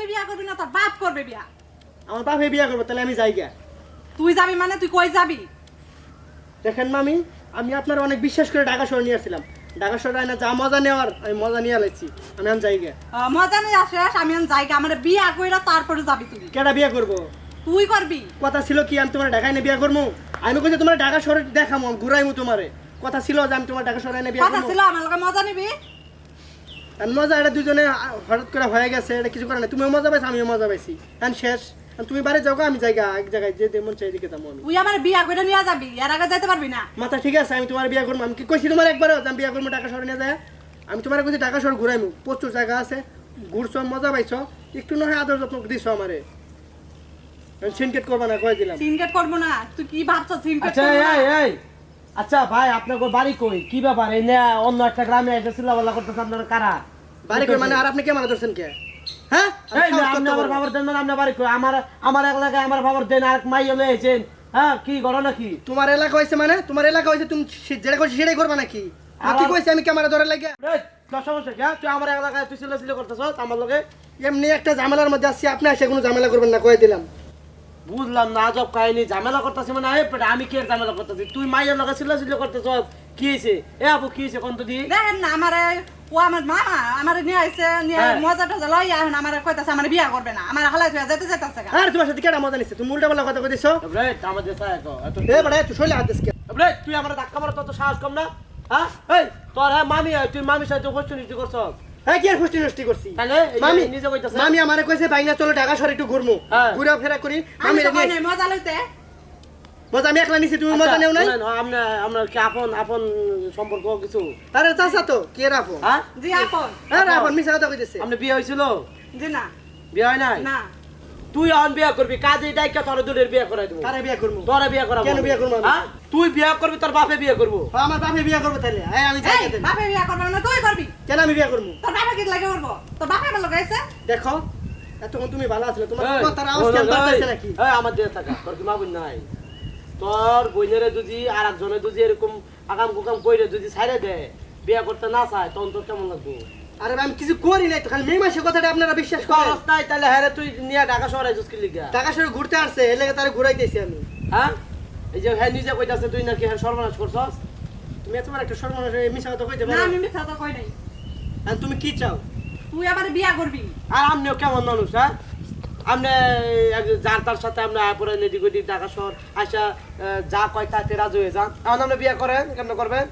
তুই বিয়া করবি না তোর বাপ করবে বিয়া। আমার বাপে বিয়ে করব তাহলে আমি যাই গা তুই যাবি মানে তুই কই যাবি? দেখেন মামি আমি আপনার অনেক বিশ্বাস করে ঢাকা শহর নিয়ে আসছিলাম। ঢাকা শহরে আয়না যা মজা নেওয়ার আমি মজা নিয়ে আলাইছি আমি আমি যাই গা আহ, মজা নেই আসিস আমি এখন যাই আমার বিয়া কইরা তারপরে যাবি তুই। কেটা বিয়া করব? তুই করবি? কথা ছিল কি আমি তোমার ঢাকায় এনে বিয়া করব আমি কইছি তোমার ঢাকা শহরে দেখামো ঘুরাইমু তোমারে। কথা ছিল যে আমি তোমার ঢাকা শহরে এনে বিয়ে কথা করব ছিল আমার লগে মজা নিবি? মজা এটা দুজনে হঠাৎ করে হয়ে গেছে এটা কিছু করে না তুমিও মজা পাইছো আমিও মজা পাইছি। এখন শেষ। তুমি বাড়ি যাও আমি জায়গা এক জায়গায় যে মন চাই দিকে যাব আমি। তুই আমার বিয়া কইরা নিয়ে যাবি এর আগে যাইতে পারবি না? মাথা ঠিক আছে আমি তোমার বিয়ে করব। আমি কি কইছি তোমার একবারও যে আমি বিয়ে করব ঢাকা শহরে নিয়ে যায়? আমি তোমার কইছি ঢাকা শহর ঘুরাইমু। প্রচুর জায়গা আছে ঘুরছো মজা পাইছো। একটু নয় আদর যত্ন দিছো আমারে। সিনকেট করবা না কয়ে দিলাম। সিনকেট করব না। তুই কি ভাবছ সিনকেট আচ্ছা না? এই। আচ্ছা ভাই আপনাকে বাড়ি কই? কি ব্যাপার? এই না অন্য একটা গ্রামে এসে চিল্লাপাল্লা করতেছে আপনার কারা? বাড়ি করে মানে আর আপনি কে মারা ধরছেন কে? হ্যাঁ? এই না, আপনি আমার বাবার দেন মানে আপনার বাড়ি কই? আমার আমার এলাকায় আমার বাবার দেন আর মাই হলে এসেছেন হ্যাঁ কি ঘটনা কি? তোমার এলাকা হয়েছে মানে? তোমার এলাকা হয়েছে তুমি যেটা করছি সেটাই করবা নাকি? আর কি কইছি? আমি ক্যামেরা ধরে লাগে এই, তোর সমস্যা কি হ্যাঁ? তুই আমার এলাকায় তুই চিল্লা চিল্লা করতেছ আমার লগে এমনি একটা ঝামেলার মধ্যে আসছি আপনি এসে কোনো ঝামেলা করবেন না কয়ে দিলাম। বুঝলাম না আজব কাহিনী ঝামেলা করতেছি মানে এই পেটে আমি কি এর ঝামেলা করতেছি? তুই মাইয়ের লগে চিল্লা চিল্লা করতেছ কি হয়েছে? এ আপু কি হয়েছে কোন তো দি? দেখেন না আমারে ও আমার মামা আমার নিয়ে আইছে নিয়ে হ্যাঁ। মজা টজা লই এখন আমার কইতাছে আমার বিয়া করবে না আমার হালাই হয়ে যেতে যেতেছে গা। আর তোমার সাথে কেটা মজা নিচ্ছে তুমি উল্টা পাল্টা কথা কই দিছো এবারে আমাদের সাথে এত এ বড় তুই শৈলে হাত দিস কে? এবারে তুই আমার ধাক্কা মারা তত সাহস কম না? হ্যাঁ? এই তোর হ্যাঁ মামি তুই মামির সাথে কোশ্চেন নিতে করছ হ্যাঁ কি আর খুশি নষ্টি করছি? তাহলে এই যে মামি নিজে কইতাছে মামি আমারে কইছে বাইনা চলো ঢাকা শহরে একটু ঘুরমু। হ্যাঁ। ঘুরা ফেরা করি। মামি তো মজা লইতে। মজা আমি একলা নিছি তুমি মজা নেও নাই? আমরা আমরা কি আপন আপন সম্পর্ক কিছু? তারে চাচা তো কি রাখো হ্যাঁ? জি আপন। হ্যাঁ আপন মিছা কথা কইতেছে। আমরা বিয়ে হয়েছিল জি না। বিয়ে হয় নাই? না। তুই অন বিয়ে করবি কাজে ডাইকা তোর দুধের বিয়ে করাই দেবো। তারে বিয়ে করব? তোরা বিয়ে করাবো। কেন বিয়ে করব হ্যাঁ? তুই বিয়ে করবি তোর বাপে বিয়ে করব। আমার বাপে বিয়ে করব তাহলে হ্যাঁ আমি যাই বাপে বিয়া করবে না তুই করবি। কেন আমি বিয়ে করব? তোর বাপে কি লাগে করব? তোর বাপে আমার লগে আইছে দেখো এতক্ষণ তুমি ভালো আছিলে তোমার কথার আওয়াজ কেন বাড়তেছে নাকি? এই, আমার দিয়ে থাকা তোর কি নাই? তোর বোনের যদি আর একজনে যদি এরকম আগাম কুকাম কইরে যদি ছাইড়ে দেয় বিয়ে করতে না চায় তখন তোর কেমন লাগবো? আরে আমি কিছু করি নাই তো খালি মেয়ে মাসের কথাটা আপনারা বিশ্বাস করেন। নাই তাহলে হ্যাঁ তুই নিয়ে ঢাকা শহরে আইছিস কি লিগা টাকা সরে ঘুরতে আসছে এলে তারে ঘুরাইতেছি আমি। হ্যাঁ? এই যে হ্যাঁ নিজে কইতাছে তুই নাকি হ্যাঁ সর্বনাশ করছস? তুমি তোমার একটা সর্বনাশ হয়ে মিশা কথা কইতে না আমি মিথ্যা তো কই নাই। আর তুমি কি চাও? তুই আবার বিয়া করবি? আর আমনিও কেমন মানুষ হ্যাঁ? এক- যার তার সাথে আপনি আয় পরে এদিক ওদিক ঢাকা শহর আসা যা কয় তাতে রাজু হয়ে যান। এখন আপনি বিয়ে করেন কেমন করবেন?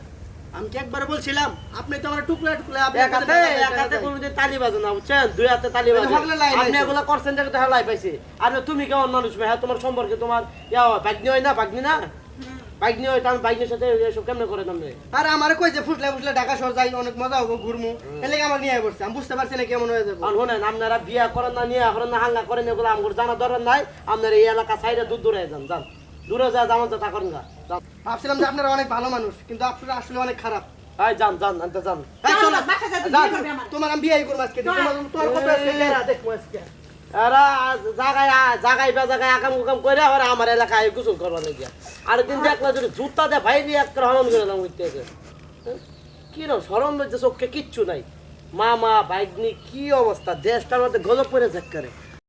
আমি একবার বলছিলাম আপনি তো আমার টুকরা টুকরা আপনি এক হাতে এক হাতে কোনোদিন তালি বাজে না বুঝছেন? দুই হাতে তালি বাজে। আপনি এগুলো করছেন দেখে তো হেলাই পাইছে। আর তুমি কেমন মানুষ ভাই? হ্যাঁ তোমার সম্পর্কে তোমার ইয়া হয়, হয় না বাগনি না? বাগনি হয় আমি বাগনির সাথে এসব কেমনে করে তুমি আর আমার কই যে ফুটলে ফুটলে ঢাকা শহর যাই অনেক মজা হব ঘুরমু। এলে আমার নিয়ে আমি বুঝতে পারছি না কেমন হয়ে যাব। শোনেন আপনারা বিয়া করেন না নিয়ে করেন না হাঙ্গা করেন এগুলো আমার জানা দরকার নাই। আপনারা এই এলাকা সাইডে দূর দূরে যান যান। দূরে যা যেমন তা করেন যান ভাবছিলাম যে আপনারা অনেক ভালো মানুষ কিন্তু আপনারা আসলে অনেক খারাপ। যান যান আনতে যান। এই চলো। করবি আমার। তোমার আমি বিয়ে করব আজকে। তোমার তোমার কত আছে? লেরা দেখব আজকে। এরা জাগায় জাগায় বা জাগায় আকাম উকাম করে আমার এলাকায় গোসল করবার নাকি আর দিন দেখলা যদি জুতা দিয়ে ভাই দিয়ে করে দাম উঠতেছে কি না সরম যে চোখে কিচ্ছু নাই। মামা বাইকনি কি অবস্থা? দেশটার মধ্যে গজব পড়ে চেক করে